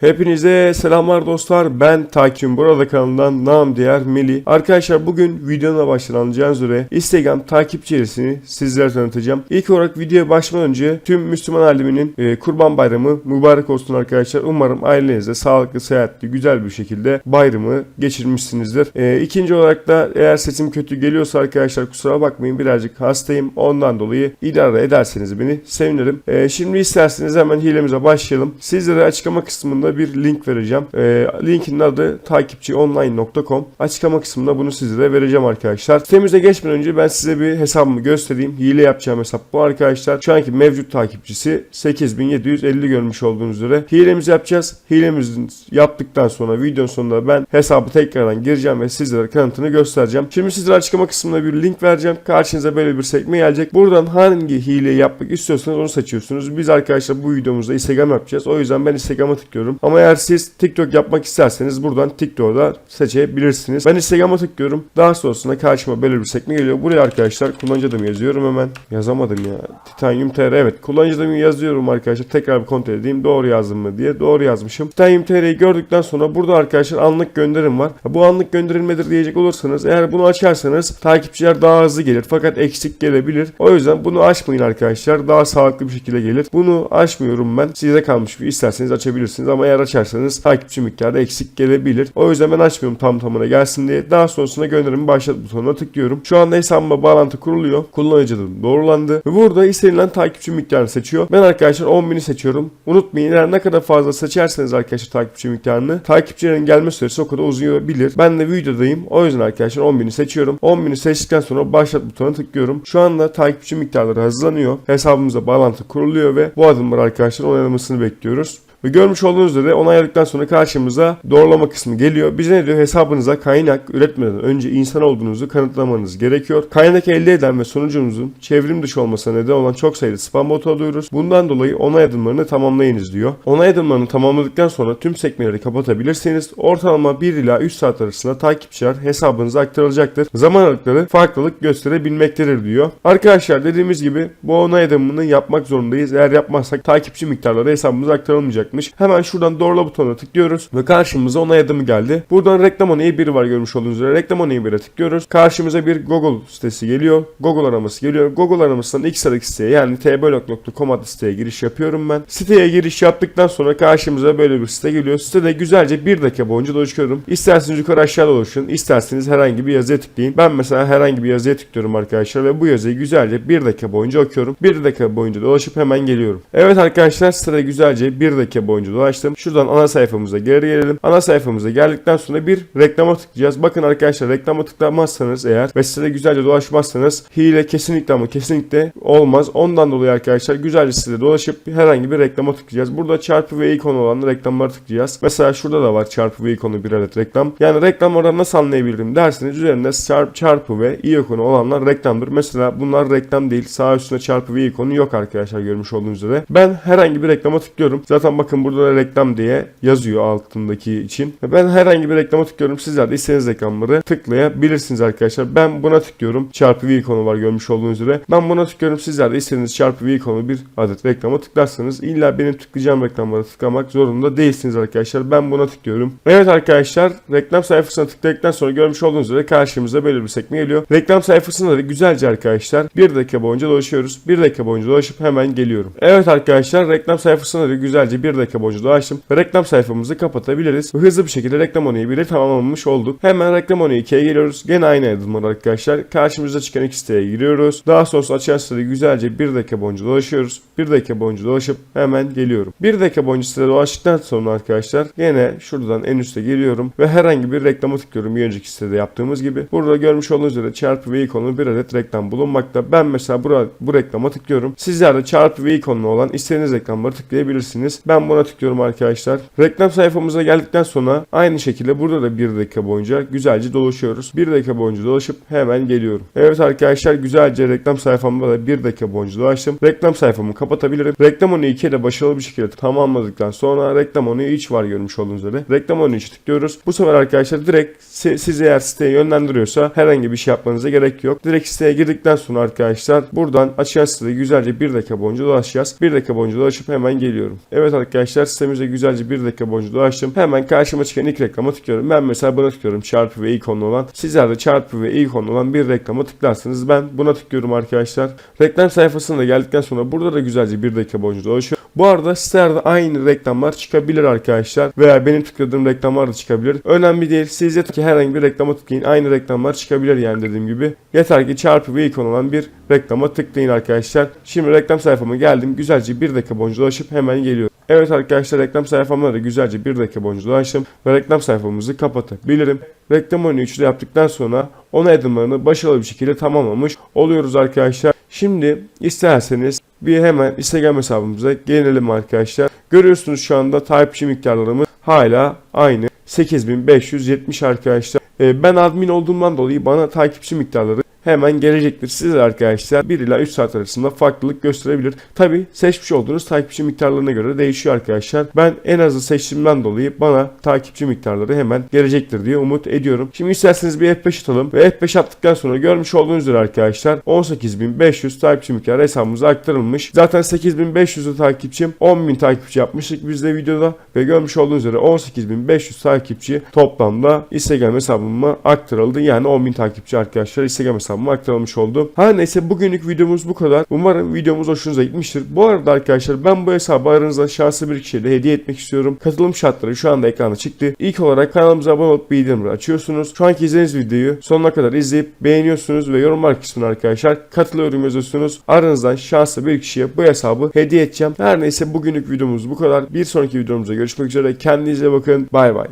Hepinize selamlar dostlar. Ben Takim burada kanalından nam diğer Meli. Arkadaşlar bugün videona başlanacağınız üzere Instagram takipçilerini sizlere tanıtacağım. İlk olarak videoya başlamadan önce tüm Müslüman aleminin e, Kurban Bayramı mübarek olsun arkadaşlar. Umarım ailenizde sağlıklı, seyahatli, güzel bir şekilde bayramı geçirmişsinizdir. E, ikinci olarak da eğer sesim kötü geliyorsa arkadaşlar kusura bakmayın birazcık hastayım. Ondan dolayı idare ederseniz beni sevinirim. E, şimdi isterseniz hemen hilemize başlayalım. Sizlere açıklama kısmında bir link vereceğim. E, linkin adı takipçionline.com. Açıklama kısmında bunu sizlere vereceğim arkadaşlar. Sitemize geçmeden önce ben size bir hesabımı göstereyim. Hile yapacağım hesap bu arkadaşlar. Şu anki mevcut takipçisi 8750 görmüş olduğunuz üzere. Hilemizi yapacağız. Hilemizi yaptıktan sonra videonun sonunda ben hesabı tekrardan gireceğim ve sizlere kanıtını göstereceğim. Şimdi sizlere açıklama kısmında bir link vereceğim. Karşınıza böyle bir sekme gelecek. Buradan hangi hileyi yapmak istiyorsanız onu seçiyorsunuz. Biz arkadaşlar bu videomuzda Instagram yapacağız. O yüzden ben Instagram'a tıklıyorum. Ama eğer siz TikTok yapmak isterseniz buradan TikTok'da seçebilirsiniz. Ben Instagram'a tıklıyorum. Daha sonrasında karşıma böyle bir sekme geliyor. Buraya arkadaşlar kullanıcı adımı yazıyorum hemen. Yazamadım ya. Titanium TR evet. Kullanıcı adımı yazıyorum arkadaşlar. Tekrar bir kontrol edeyim. Doğru yazdım mı diye. Doğru yazmışım. Titanium TR'yi gördükten sonra burada arkadaşlar anlık gönderim var. Bu anlık gönderilmedir diyecek olursanız eğer bunu açarsanız takipçiler daha hızlı gelir. Fakat eksik gelebilir. O yüzden bunu açmayın arkadaşlar. Daha sağlıklı bir şekilde gelir. Bunu açmıyorum ben. Size kalmış bir isterseniz açabilirsiniz ama eğer açarsanız takipçi miktarı eksik gelebilir. O yüzden ben açmıyorum tam tamına gelsin diye. Daha sonrasında gönderimi başlat butonuna tıklıyorum. Şu anda hesabıma bağlantı kuruluyor. Kullanıcı adım doğrulandı. Ve burada istenilen takipçi miktarını seçiyor. Ben arkadaşlar 10.000'i seçiyorum. Unutmayın eğer ne kadar fazla seçerseniz arkadaşlar takipçi miktarını takipçilerin gelme süresi o kadar uzayabilir. Ben de videodayım. O yüzden arkadaşlar 10.000'i seçiyorum. 10.000'i seçtikten sonra başlat butonuna tıklıyorum. Şu anda takipçi miktarları hazırlanıyor. Hesabımıza bağlantı kuruluyor ve bu adımları arkadaşlar onaylamasını bekliyoruz. Ve görmüş olduğunuz üzere onayladıktan sonra karşımıza doğrulama kısmı geliyor. Bize ne diyor? Hesabınıza kaynak üretmeden önce insan olduğunuzu kanıtlamanız gerekiyor. Kaynak elde eden ve sonucunuzun çevrim dışı olmasına neden olan çok sayıda spam botu alıyoruz. Bundan dolayı onay adımlarını tamamlayınız diyor. Onay adımlarını tamamladıktan sonra tüm sekmeleri kapatabilirsiniz. Ortalama 1 ila 3 saat arasında takipçiler hesabınıza aktarılacaktır. Zaman aralıkları farklılık gösterebilmektedir diyor. Arkadaşlar dediğimiz gibi bu onay adımını yapmak zorundayız. Eğer yapmazsak takipçi miktarları hesabımıza aktarılmayacak olacakmış. Hemen şuradan doğrula butonuna tıklıyoruz ve karşımıza onay adımı geldi. Buradan reklam onayı 1 var görmüş olduğunuz üzere. Reklam onayı 1'e tıklıyoruz. Karşımıza bir Google sitesi geliyor. Google araması geliyor. Google aramasından ilk sıradaki siteye yani tblog.com adlı siteye giriş yapıyorum ben. Siteye giriş yaptıktan sonra karşımıza böyle bir site geliyor. Sitede güzelce 1 dakika boyunca dolaşıyorum. İsterseniz yukarı aşağı dolaşın. isterseniz herhangi bir yazıya tıklayın. Ben mesela herhangi bir yazıya tıklıyorum arkadaşlar ve bu yazıyı güzelce 1 dakika boyunca okuyorum. 1 dakika boyunca dolaşıp hemen geliyorum. Evet arkadaşlar sitede güzelce 1 dakika boyunca dolaştım. Şuradan ana sayfamıza geri gelelim. Ana sayfamıza geldikten sonra bir reklama tıklayacağız. Bakın arkadaşlar reklama tıklamazsanız eğer ve sitede güzelce dolaşmazsanız hile kesinlikle ama kesinlikle olmaz. Ondan dolayı arkadaşlar güzelce sitede dolaşıp herhangi bir reklama tıklayacağız. Burada çarpı ve ikonu olan reklamları tıklayacağız. Mesela şurada da var çarpı ve ikonu bir adet reklam. Yani reklamları nasıl anlayabilirim derseniz üzerinde çarp, çarpı ve i ikonu olanlar reklamdır. Mesela bunlar reklam değil. Sağ üstünde çarpı ve ikonu yok arkadaşlar görmüş olduğunuz üzere. Ben herhangi bir reklama tıklıyorum. Zaten bakın burada da reklam diye yazıyor altındaki için. Ben herhangi bir reklama tıklıyorum. Sizler de istediğiniz reklamları tıklayabilirsiniz arkadaşlar. Ben buna tıklıyorum. Çarpı V ikonu var görmüş olduğunuz üzere. Ben buna tıklıyorum. Sizler de istediğiniz çarpı V ikonu bir adet reklama tıklarsanız illa benim tıklayacağım reklamlara tıklamak zorunda değilsiniz arkadaşlar. Ben buna tıklıyorum. Evet arkadaşlar reklam sayfasına tıkladıktan sonra görmüş olduğunuz üzere karşımıza böyle bir sekme geliyor. Reklam sayfasında da güzelce arkadaşlar bir dakika boyunca dolaşıyoruz. Bir dakika boyunca dolaşıp hemen geliyorum. Evet arkadaşlar reklam sayfasında da güzelce bir dakika boyunca dolaştım ve reklam sayfamızı kapatabiliriz. Ve hızlı bir şekilde reklam onayı bile tamamlamış olduk. Hemen reklam onayı 2'ye geliyoruz. Gene aynı adımlar arkadaşlar. Karşımıza çıkan iki siteye giriyoruz. Daha sonra açılan sitede güzelce bir dakika boyunca dolaşıyoruz. Bir dakika boyunca dolaşıp hemen geliyorum. Bir dakika boyunca sitede dolaştıktan sonra arkadaşlar gene şuradan en üste geliyorum ve herhangi bir reklama tıklıyorum bir önceki sitede yaptığımız gibi. Burada görmüş olduğunuz üzere çarpı ve ikonu bir adet reklam bulunmakta. Ben mesela bu, bu reklama tıklıyorum. Sizler de çarpı ve ikonlu olan istediğiniz reklamları tıklayabilirsiniz. Ben buna tıklıyorum arkadaşlar. Reklam sayfamıza geldikten sonra aynı şekilde burada da bir dakika boyunca güzelce dolaşıyoruz. Bir dakika boyunca dolaşıp hemen geliyorum. Evet arkadaşlar güzelce reklam sayfamda da bir dakika boyunca dolaştım. Reklam sayfamı kapatabilirim. Reklam onu iki de başarılı bir şekilde tamamladıktan sonra reklam onu iç var görmüş olduğunuz üzere. Reklam onu iç tıklıyoruz. Bu sefer arkadaşlar direkt sizi eğer siteye yönlendiriyorsa herhangi bir şey yapmanıza gerek yok. Direkt siteye girdikten sonra arkadaşlar buradan açılan sitede güzelce bir dakika boyunca dolaşacağız. Bir dakika boyunca dolaşıp hemen geliyorum. Evet arkadaşlar arkadaşlar sitemize güzelce bir dakika boyunca dolaştım. Hemen karşıma çıkan ilk reklama tıklıyorum. Ben mesela buna tıklıyorum çarpı ve ikonlu olan. Sizler de çarpı ve ikonlu olan bir reklama tıklarsınız. Ben buna tıklıyorum arkadaşlar. Reklam sayfasına geldikten sonra burada da güzelce bir dakika boyunca dolaşıyor. Bu arada sitelerde aynı reklamlar çıkabilir arkadaşlar. Veya benim tıkladığım reklamlar da çıkabilir. Önemli değil. Siz yeter ki herhangi bir reklama tıklayın. Aynı reklamlar çıkabilir yani dediğim gibi. Yeter ki çarpı ve ikon olan bir reklama tıklayın arkadaşlar. Şimdi reklam sayfama geldim. Güzelce bir dakika boyunca dolaşıp hemen geliyorum. Evet arkadaşlar reklam sayfamda da güzelce bir dakika boyunca dolaştım ve reklam sayfamızı kapatabilirim. Reklam oyunu 3'de yaptıktan sonra onay adımlarını başarılı bir şekilde tamamlamış oluyoruz arkadaşlar. Şimdi isterseniz bir hemen Instagram hesabımıza gelelim arkadaşlar. Görüyorsunuz şu anda takipçi miktarlarımız hala aynı. 8570 arkadaşlar. Ee, ben admin olduğumdan dolayı bana takipçi miktarları hemen gelecektir. Siz arkadaşlar 1 ila 3 saat arasında farklılık gösterebilir. Tabi seçmiş olduğunuz takipçi miktarlarına göre değişiyor arkadaşlar. Ben en azı seçtiğimden dolayı bana takipçi miktarları hemen gelecektir diye umut ediyorum. Şimdi isterseniz bir F5 atalım ve F5 attıktan sonra görmüş olduğunuz üzere arkadaşlar 18.500 takipçi miktarı hesabımıza aktarılmış. Zaten 8.500'lü takipçim 10.000 takipçi yapmıştık biz de videoda ve görmüş olduğunuz üzere 18.500 takipçi toplamda Instagram hesabıma aktarıldı. Yani 10.000 takipçi arkadaşlar Instagram hesabıma aktarılmış oldu. Her neyse bugünlük videomuz bu kadar. Umarım videomuz hoşunuza gitmiştir. Bu arada arkadaşlar ben bu hesabı aranızda şanslı bir kişiye de hediye etmek istiyorum. Katılım şartları şu anda ekranda çıktı. İlk olarak kanalımıza abone olup bildirimleri açıyorsunuz. Şu anki izlediğiniz videoyu sonuna kadar izleyip beğeniyorsunuz ve yorumlar kısmına arkadaşlar katılıyorum yazıyorsunuz. Aranızdan şanslı bir kişiye bu hesabı hediye edeceğim. Her neyse bugünlük videomuz bu kadar. Bir sonraki videomuzda görüşmek üzere. Kendinize bakın. Bay bay.